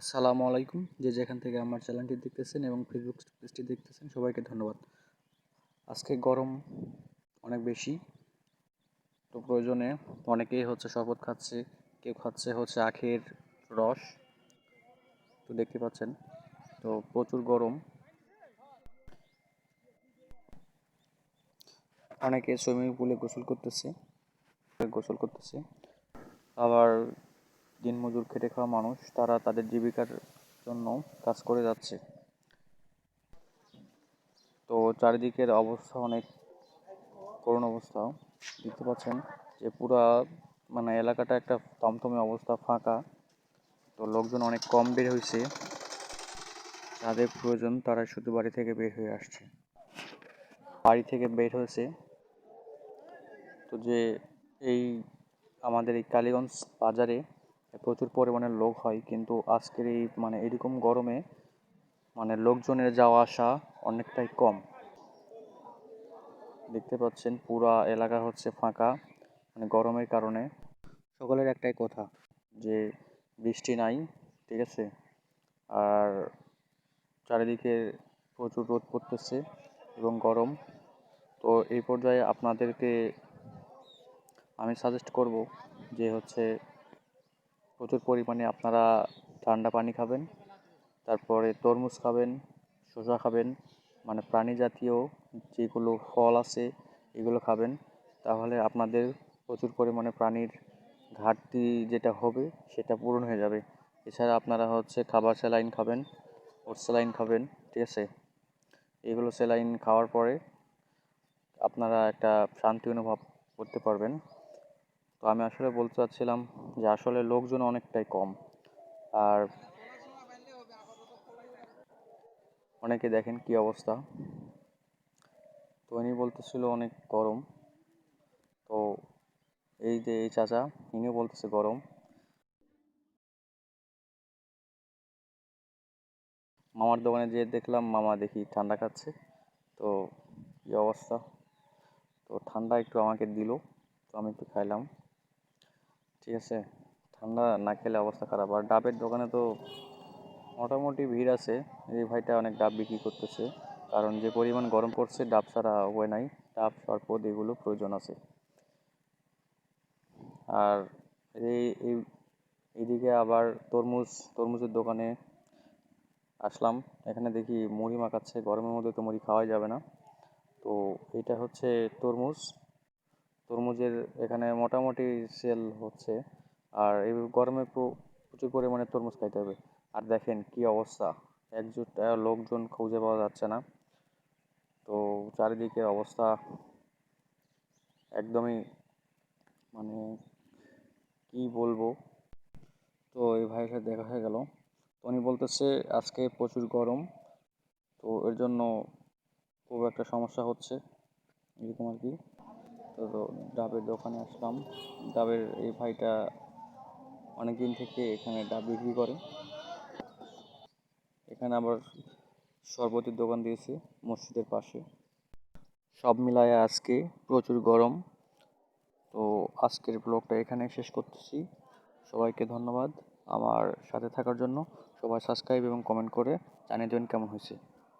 আসসালামু আলাইকুম। যে যেখান থেকে আমার চ্যানেলটি দেখতেছেন এবং ফেসবুক পেজটি দেখতেছেন, সবাইকে ধন্যবাদ। আজকে গরম অনেক বেশি, তো প্রয়োজনে অনেকেই হচ্ছে শরবত খাচ্ছে, কেউ খাচ্ছে হচ্ছে আখের রস, তো দেখতে পাচ্ছেন, তো প্রচুর গরম। অনেকে সুইমিং পুলে গোসল করতেছে গোসল করতেছে, আবার দিনমজুর খেটে খাওয়া মানুষ, তারা তাদের জীবিকার জন্য কাজ করে যাচ্ছে। তো চারিদিকের অবস্থা অনেক করুণ অবস্থা। দেখতে পাচ্ছেন যে পুরা মানে এলাকাটা একটা থমথমে অবস্থা, ফাঁকা। তো লোকজন অনেক কম বের হয়েছে যাদের প্রয়োজন তারা শুধু বাড়ি থেকে বের হয়ে আসছে। বাড়ি থেকে বের হয়েছে। তো যে এই আমাদের এই কালীগঞ্জ বাজারে প্রচুর পরিমাণে লোক হয়, কিন্তু আজকের এই মানে এরকম গরমে মানে লোকজনের যাওয়া আসা অনেকটাই কম। দেখতে পাচ্ছেন পুরা এলাকা হচ্ছে ফাঁকা মানে গরমের কারণে। সকলের একটাই কথা, যে বৃষ্টি নাই, ঠিক আছে? আর চারিদিকে প্রচুর রোদ পড়তেছে এবং গরম। তো এই পর্যায়ে আপনাদেরকে আমি সাজেস্ট করব যে হচ্ছে প্রচুর পরিমাণে আপনারা ঠান্ডা পানি খাবেন, তারপরে তরমুজ খাবেন, শসা খাবেন মানে প্রাণী জাতীয় যেগুলো ফল আছে এগুলো খাবেন। তাহলে আপনাদের প্রচুর পরিমাণে প্রাণীর ঘাটতি যেটা হবে সেটা পূরণ হয়ে যাবে। এছাড়া আপনারা হচ্ছে খাবার স্যালাইন খাবেন ওর স্যালাইন খাবেন, ঠিক আছে? এগুলো স্যালাইন খাওয়ার পরে আপনারা একটা শান্তি অনুভব করতে পারবেন। আমি আসলে বলতে চাচ্ছিলাম যে আসলে লোকজন অনেকটাই কম। আর অনেকে দেখেন কি অবস্থা। তো উনি বলতেছিল অনেক গরম। তো এই যে এই চাচা, ইনিও বলতেছে গরম। মামার দোকানে যেয়ে দেখলাম, মামা দেখি ঠান্ডা খাচ্ছে। তো কি অবস্থা? তো ঠান্ডা একটু আমাকে দিল। তো আমি একটু খাইলাম। ঠিক আছে, ঠান্ডা না খেলে অবস্থা খারাপ। আর ডাবের দোকানে তো মোটামুটি ভিড় আছে। এই ভাইটা অনেক ডাব বিক্রি করতেছে। কারণ যে পরিমাণ গরম পড়ছে, ডাব ছাড়া উপায় নাই। ডাব শরবত এগুলো প্রয়োজন আছে। আর এই, এইদিকে আবার তরমুজ, তরমুজের দোকানে আসলাম। এখানে দেখি মুড়ি মাখাচ্ছে। গরমের মধ্যে তো মুড়ি খাওয়াই যাবে না। তো এটা হচ্ছে তরমুজ। তরমুজের এখানে মোটামুটি সেল হচ্ছে। আর এই গরমে প্রচুর পরিমাণে তরমুজ খাইতে হবে। আর দেখেন কি অবস্থা। একজোট লোকজন খুঁজে পাওয়া যাচ্ছে না। তো চারিদিকে অবস্থা একদমই মানে কি বলব? তো এই ভাইয়ের সাথে দেখা হয়ে গেল। তো উনি বলতেছে, আজকে প্রচুর গরম। তো এর জন্য খুব একটা সমস্যা হচ্ছে। এরকম আর কি। তো ডাবের দোকানে আসলাম। ডাবের এই ভাইটা অনেক দিন থেকে এখানে ডাব বিক্রি করে। এখানে আবার শরবতের দোকান দিয়েছে মসজিদের পাশে। সব মিলায় আজকে প্রচুর গরম। তো আজকের ব্লগটা এখানে শেষ করতেছি। সবাইকে ধন্যবাদ আমার সাথে থাকার জন্য। সবাই সাবস্ক্রাইব এবং কমেন্ট করে জানিয়ে দেবেন কেমন হয়েছে।